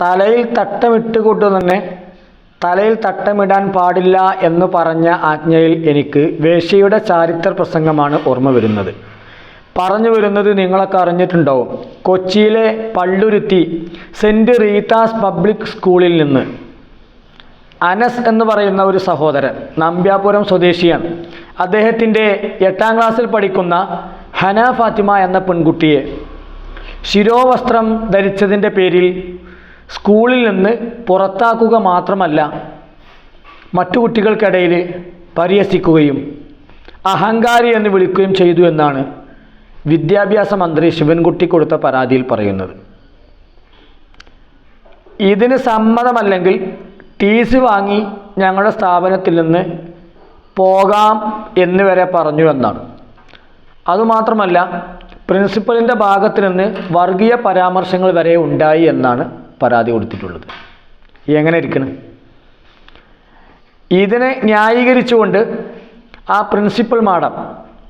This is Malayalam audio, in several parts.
തലയിൽ തട്ടമിട്ടുകൊണ്ട് തന്നെ തലയിൽ തട്ടമിടാൻ പാടില്ല എന്ന് പറഞ്ഞ ആജ്ഞയിൽ എനിക്ക് വേശ്യയുടെ ചാരിത്ര പ്രസംഗമാണ് ഓർമ്മ വരുന്നത്. പറഞ്ഞു വരുന്നത് നിങ്ങളൊക്കെ അറിഞ്ഞിട്ടുണ്ടാവും. കൊച്ചിയിലെ പള്ളുരുത്തി സെന്റ് റീതാസ് പബ്ലിക് സ്കൂളിൽ നിന്ന് അനസ് എന്ന് പറയുന്ന ഒരു സഹോദരൻ നമ്പ്യാപുരം സ്വദേശിയാണ്. അദ്ദേഹത്തിന്റെ എട്ടാം ക്ലാസ്സിൽ പഠിക്കുന്ന ഹന ഫാത്തിമ എന്ന പെൺകുട്ടിയെ ശിരോവസ്ത്രം ധരിച്ചതിന്റെ പേരിൽ സ്കൂളിൽ നിന്ന് പുറത്താക്കുക മാത്രമല്ല മറ്റു കുട്ടികൾക്കിടയിൽ പരിഹസിക്കുകയും അഹങ്കാരി എന്ന് വിളിക്കുകയും ചെയ്തു എന്നാണ് വിദ്യാഭ്യാസ മന്ത്രി ശിവൻകുട്ടി കൊടുത്ത പരാതിയിൽ പറയുന്നത്. ഇതിന് സമ്മതമല്ലെങ്കിൽ ടി സി വാങ്ങി ഞങ്ങളുടെ സ്ഥാപനത്തിൽ നിന്ന് പോകാം എന്ന് വരെ പറഞ്ഞു എന്നാണ്. അതുമാത്രമല്ല പ്രിൻസിപ്പലിന്റെ ഭാഗത്ത് നിന്ന് വർഗീയ പരാമർശങ്ങൾ വരെ ഉണ്ടായി എന്നാണ് പരാതി കൊടുത്തിട്ടുള്ളത്. എങ്ങനെ ഇരിക്കണം? ഇതിനെ ന്യായീകരിച്ചുകൊണ്ട് ആ പ്രിൻസിപ്പൽ മാഡം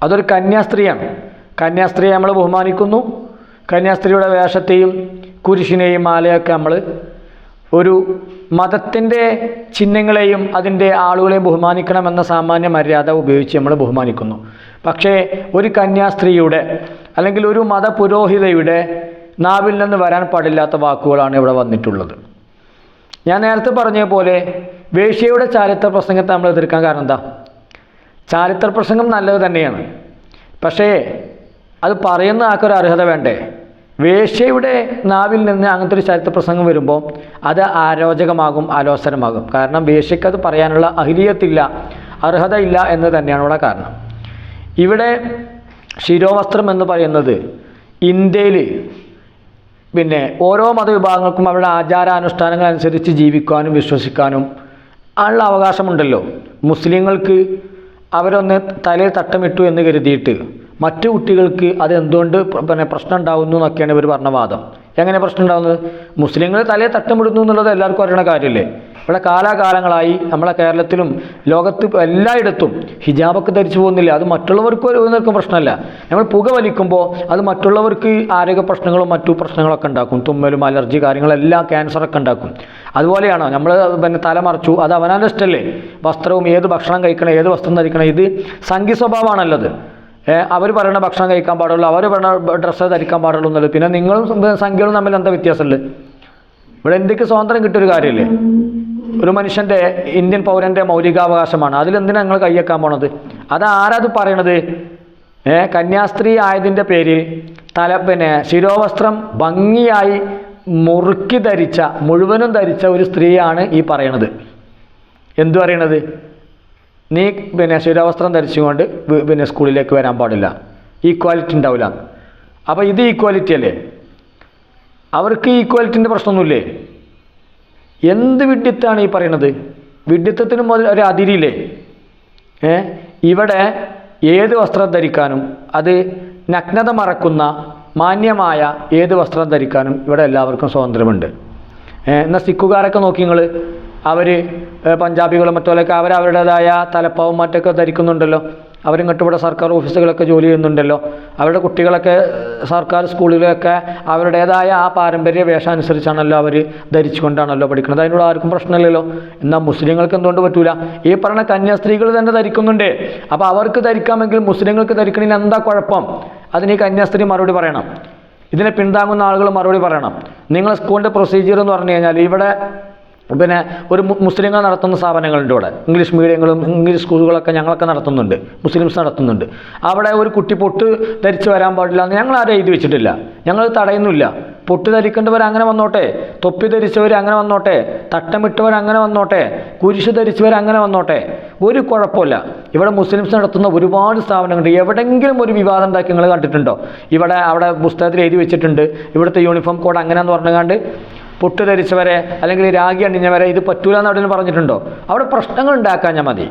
അതൊരു കന്യാസ്ത്രീയാണ്. കന്യാസ്ത്രീയെ നമ്മൾ ബഹുമാനിക്കുന്നു. കന്യാസ്ത്രീയുടെ വേഷത്തെയും കുരിശിനെയും മാലയൊക്കെ നമ്മൾ ഒരു മതത്തിന്റെ ചിഹ്നങ്ങളെയും അതിന്റെ ആളുകളെയും ബഹുമാനിക്കണമെന്ന സാമാന്യ മര്യാദ ഉപയോഗിച്ച് നമ്മൾ ബഹുമാനിക്കുന്നു. പക്ഷേ ഒരു കന്യാസ്ത്രീയുടെ അല്ലെങ്കിൽ ഒരു മതപുരോഹിതയുടെ നാവിൽ നിന്ന് വരാൻ പാടില്ലാത്ത വാക്കുകളാണ് ഇവിടെ വന്നിട്ടുള്ളത്. ഞാൻ നേരത്തെ പറഞ്ഞ പോലെ വേശ്യയുടെ ചാരിത്ര പ്രസംഗത്തെ നമ്മൾ എതിർക്കാൻ കാരണം എന്താ? ചാരിത്ര പ്രസംഗം നല്ലത് തന്നെയാണ്. പക്ഷേ അത് പറയുന്ന ആൾക്കൊരു അർഹത വേണ്ടേ? വേശ്യയുടെ നാവിൽ നിന്ന് അങ്ങനത്തെ ഒരു ചരിത്ര പ്രസംഗം വരുമ്പോൾ അത് ആരോചകമാകും ആലോചനമാകും കാരണം വേശ്യയ്ക്ക് അത് പറയാനുള്ള അഹിലിയത്തില്ല അർഹതയില്ല എന്ന് തന്നെയാണ് ഇവിടെ കാരണം. ഇവിടെ ശിരോവസ്ത്രം എന്ന് പറയുന്നത് ഇന്ത്യയിൽ പിന്നെ ഓരോ മതവിഭാഗങ്ങൾക്കും അവരുടെ ആചാരാനുഷ്ഠാനങ്ങൾ അനുസരിച്ച് ജീവിക്കാനും വിശ്വസിക്കാനും ഉള്ള അവകാശമുണ്ടല്ലോ. മുസ്ലിങ്ങൾക്ക് അവരൊന്ന് തലയിൽ തട്ടമിട്ടു എന്ന് കരുതിയിട്ട് മറ്റു കുട്ടികൾക്ക് അത് എന്തുകൊണ്ട് പിന്നെ പ്രശ്നം ഉണ്ടാകുന്നു എന്നൊക്കെയാണ് ഇവർ പറഞ്ഞ വാദം. എങ്ങനെ പ്രശ്നം ഉണ്ടാകുന്നത് മുസ്ലിങ്ങൾ തലയിൽ തട്ടമിടുന്നു എന്നുള്ളത് എല്ലാവർക്കും അറിയണ കാര്യമല്ലേ? ഇവിടെ കാലാകാലങ്ങളായി നമ്മളെ കേരളത്തിലും ലോകത്ത് എല്ലായിടത്തും ഹിജാബൊക്കെ ധരിച്ചു പോകുന്നില്ല. അത് മറ്റുള്ളവർക്ക് ഒരു പ്രശ്നമല്ല. നമ്മൾ പുക വലിക്കുമ്പോൾ അത് മറ്റുള്ളവർക്ക് ആരോഗ്യ പ്രശ്നങ്ങളും മറ്റു പ്രശ്നങ്ങളൊക്കെ ഉണ്ടാക്കും. തുമ്മലും അലർജി കാര്യങ്ങളെല്ലാം ക്യാൻസറൊക്കെ ഉണ്ടാക്കും. അതുപോലെയാണോ? നമ്മൾ പിന്നെ തല മറച്ചു. അത് അവനാന്റെ ഇഷ്ടമല്ലേ വസ്ത്രവും ഏത് ഭക്ഷണം കഴിക്കണം ഏത് വസ്ത്രം ധരിക്കണം? ഇത് സംഖ്യ സ്വഭാവമാണല്ലത് അവർ പറയുന്ന ഭക്ഷണം കഴിക്കാൻ പാടുള്ളൂ അവർ പറയുന്ന ഡ്രസ്സ് ധരിക്കാൻ പാടുള്ളൂ എന്നുള്ളത്. പിന്നെ നിങ്ങളും സംഖ്യകളും തമ്മിൽ എന്താ വ്യത്യാസമുള്ളത്? ഇവിടെ ഇന്ത്യയ്ക്ക് സ്വാതന്ത്ര്യം കിട്ടിയൊരു കാര്യമില്ലേ? ഒരു മനുഷ്യന്റെ ഇന്ത്യൻ പൗരന്റെ മൗലികാവകാശമാണ്. അതിലെന്തിനാണ് നിങ്ങൾ കയ്യേക്കാൻ പോണത്? അത് ആരാത് പറയണത്? ഏ കന്യാസ്ത്രീ ആയതിന്റെ പേരിൽ തല പിന്നെ ശിരോവസ്ത്രം ഭംഗിയായി മുറുക്കി ധരിച്ച മുഴുവനും ധരിച്ച ഒരു സ്ത്രീയാണ് ഈ പറയണത്. എന്തു പറയണത്? നീ പിന്നെ ശിരോവസ്ത്രം ധരിച്ചുകൊണ്ട് പിന്നെ സ്കൂളിലേക്ക് വരാൻ പാടില്ല. ഈക്വാലിറ്റി ഉണ്ടാവില്ല. അപ്പോൾ ഇത് ഈക്വാലിറ്റി അല്ലേ? അവർക്ക് ഈക്വാലിറ്റിന്റെ പ്രശ്നമൊന്നുമില്ലേ? എന്ത് വിഡ്ഢിത്താണ് ഈ വിഡ്ഢിത്തത്തിന് മുതൽ ഒരു അതിരില്ലേ? ഏ? ഇവിടെ ഏത് വസ്ത്രം ധരിക്കാനും അത് നഗ്നത മറക്കുന്ന മാന്യമായ ഏത് വസ്ത്രം ധരിക്കാനും ഇവിടെ എല്ലാവർക്കും സ്വാതന്ത്ര്യമുണ്ട്. എന്നാൽ സിഖുകാരൊക്കെ നോക്കി നിങ്ങൾ അവർ പഞ്ചാബികളും മറ്റുള്ളവരൊക്കെ അവർ അവരുടേതായ തലപ്പാവും മറ്റൊക്കെ ധരിക്കുന്നുണ്ടല്ലോ. അവരിങ്ങോട്ട് ഇവിടെ സർക്കാർ ഓഫീസുകളൊക്കെ ജോലി ചെയ്യുന്നുണ്ടല്ലോ. അവരുടെ കുട്ടികളൊക്കെ സർക്കാർ സ്കൂളിലൊക്കെ അവരുടേതായ ആ പാരമ്പര്യ വേഷം അനുസരിച്ചാണല്ലോ അവർ ധരിച്ചുകൊണ്ടാണല്ലോ പഠിക്കുന്നത്. അതിനോട് ആർക്കും പ്രശ്നമില്ലല്ലോ. എന്നാൽ മുസ്ലിങ്ങൾക്ക് എന്തുകൊണ്ട് പറ്റൂല? ഈ പറഞ്ഞ കന്യാസ്ത്രീകൾ തന്നെ ധരിക്കുന്നുണ്ട്. അപ്പോൾ അവർക്ക് ധരിക്കാമെങ്കിൽ മുസ്ലിങ്ങൾക്ക് ധരിക്കണതിന് എന്താ കുഴപ്പം? അതിന് ഈ കന്യാസ്ത്രീ മറുപടി പറയണം. ഇതിനെ പിന്താങ്ങുന്ന ആളുകൾ മറുപടി പറയണം. നിങ്ങളെ സ്കൂളിന്റെ പ്രൊസീജിയർ എന്ന് പറഞ്ഞു കഴിഞ്ഞാൽ ഇവിടെ പിന്നെ ഒരു മുസ്ലിങ്ങൾ നടത്തുന്ന സ്ഥാപനങ്ങളുണ്ട് ഇവിടെ. ഇംഗ്ലീഷ് മീഡിയങ്ങളും ഇംഗ്ലീഷ് സ്കൂളുകളൊക്കെ ഞങ്ങളൊക്കെ നടത്തുന്നുണ്ട്. മുസ്ലിംസ് നടത്തുന്നുണ്ട്. അവിടെ ഒരു കുട്ടി പൊട്ട് ധരിച്ച് വരാൻ പാടില്ല എന്ന് ഞങ്ങൾ ആരും എഴുതി വെച്ചിട്ടില്ല. ഞങ്ങൾ തടയുന്നില്ല പൊട്ട് ധരിക്കേണ്ടവർ അങ്ങനെ വന്നോട്ടെ. തൊപ്പി ധരിച്ചവർ അങ്ങനെ വന്നോട്ടെ. തട്ടമിട്ടവർ അങ്ങനെ വന്നോട്ടെ. കുരിശ് ധരിച്ചവർ അങ്ങനെ വന്നോട്ടെ. ഒരു കുഴപ്പമില്ല. ഇവിടെ മുസ്ലിംസ് നടത്തുന്ന ഒരുപാട് സ്ഥാപനങ്ങളുണ്ട്. എവിടെയെങ്കിലും ഒരു വിവാദം ഉണ്ടാക്കി നിങ്ങൾ കണ്ടിട്ടുണ്ടോ? ഇവിടെ അവിടെ പുസ്തകത്തിൽ എഴുതി വെച്ചിട്ടുണ്ട്. ഇവിടുത്തെ യൂണിഫോം കോഡ് അങ്ങനെയെന്ന് പറഞ്ഞുകൊണ്ട് പൊട്ട് ധരിച്ചവരെ അല്ലെങ്കിൽ രാഗി അണിഞ്ഞവരെ ഇത് പറ്റൂല എന്ന് അവിടെ പറഞ്ഞിട്ടുണ്ടോ? അവിടെ പ്രശ്നങ്ങൾ ഉണ്ടാക്കാൻ മതി.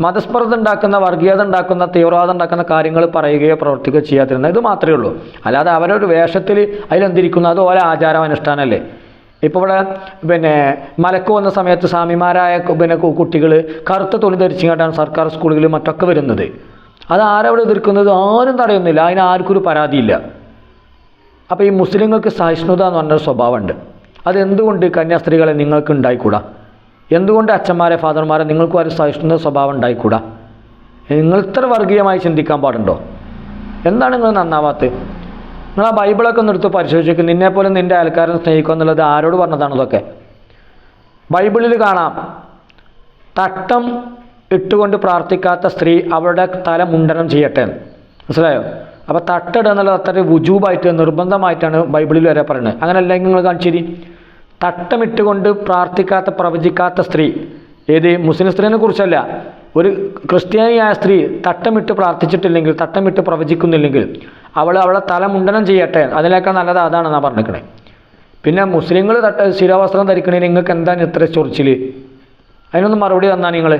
മതസ്പർദ്ധ ഉണ്ടാക്കുന്ന വർഗീയത ഉണ്ടാക്കുന്ന തീവ്രവാദം ഉണ്ടാക്കുന്ന കാര്യങ്ങൾ പറയുകയോ പ്രവർത്തിക്കുകയോ ചെയ്യാതിരുന്ന ഇത് മാത്രമേ ഉള്ളൂ. അല്ലാതെ അവരൊരു വേഷത്തിൽ അതിലെന്തിരിക്കുന്നു? അത് ഓരോ ആചാരം അനുഷ്ഠാനമല്ലേ ഇപ്പോൾ ഇവിടെ പിന്നെ മലക്ക് വന്ന സമയത്ത് സ്വാമിമാരായ പിന്നെ കുട്ടികൾ കറുത്ത തുണി ധരിച്ചുകൊണ്ടാണ് സർക്കാർ സ്കൂളുകളിൽ മറ്റൊക്കെ വരുന്നത്. അത് ആരവിടെ എതിർക്കുന്നത്? ആരും തടയുന്നില്ല. അതിന് ആർക്കൊരു പരാതിയില്ല. അപ്പോൾ ഈ മുസ്ലിങ്ങൾക്ക് സഹിഷ്ണുത എന്ന് പറഞ്ഞൊരു സ്വഭാവമുണ്ട്. അതെന്തുകൊണ്ട് കന്യാസ്ത്രീകളെ നിങ്ങൾക്ക് ഉണ്ടായിക്കൂടാ? എന്തുകൊണ്ട് അച്ഛന്മാരെ ഫാദർമാരെ നിങ്ങൾക്കും ഒരു സഹിഷ്ണുത സ്വഭാവം ഉണ്ടായിക്കൂടാ? നിങ്ങൾ ഇത്ര വർഗീയമായി ചിന്തിക്കാൻ പാടുണ്ടോ? എന്താണ് നിങ്ങൾ നന്നാവാത്തത്? നിങ്ങൾ ആ ബൈബിളൊക്കെ ഒന്ന് എടുത്ത് പരിശോധിച്ചേക്ക്. നിന്നെപ്പോലെ നിന്റെ ആൾക്കാരെ സ്നേഹിക്കുക എന്നുള്ളത് ആരോട് പറഞ്ഞതാണ് ഇതൊക്കെ? ബൈബിളിൽ കാണാം തട്ടം ഇട്ടുകൊണ്ട് പ്രാർത്ഥിക്കാത്ത സ്ത്രീ അവരുടെ തല മുണ്ടനം ചെയ്യട്ടെ മനസ്സിലായോ? അപ്പോൾ തട്ടിടുക എന്നുള്ളത് അത്ര വുജൂബായിട്ട് നിർബന്ധമായിട്ടാണ് ബൈബിളിൽ വരെ പറയുന്നത്. അങ്ങനെ അല്ലെങ്കിൽ നിങ്ങൾ കാണിച്ചിരി. തട്ടമിട്ടുകൊണ്ട് പ്രാർത്ഥിക്കാത്ത പ്രവചിക്കാത്ത സ്ത്രീ ഏത് മുസ്ലിം സ്ത്രീനെ കുറിച്ചല്ല ഒരു ക്രിസ്ത്യാനിയായ സ്ത്രീ തട്ടമിട്ട് പ്രാർത്ഥിച്ചിട്ടില്ലെങ്കിൽ തട്ടമിട്ട് പ്രവചിക്കുന്നില്ലെങ്കിൽ അവൾ അവളെ തല മുണ്ടനം ചെയ്യട്ടെ. അതിനേക്കാൾ നല്ലത് അതാണ് ഞാൻ പറഞ്ഞിരിക്കണേ പിന്നെ മുസ്ലിങ്ങൾ തട്ട ശിരവസ്ത്രം ധരിക്കണേ നിങ്ങൾക്ക് എന്താണ് ഇത്ര ചൊറിച്ചിൽ അതിനൊന്നും മറുപടി തന്നാ നിങ്ങൾ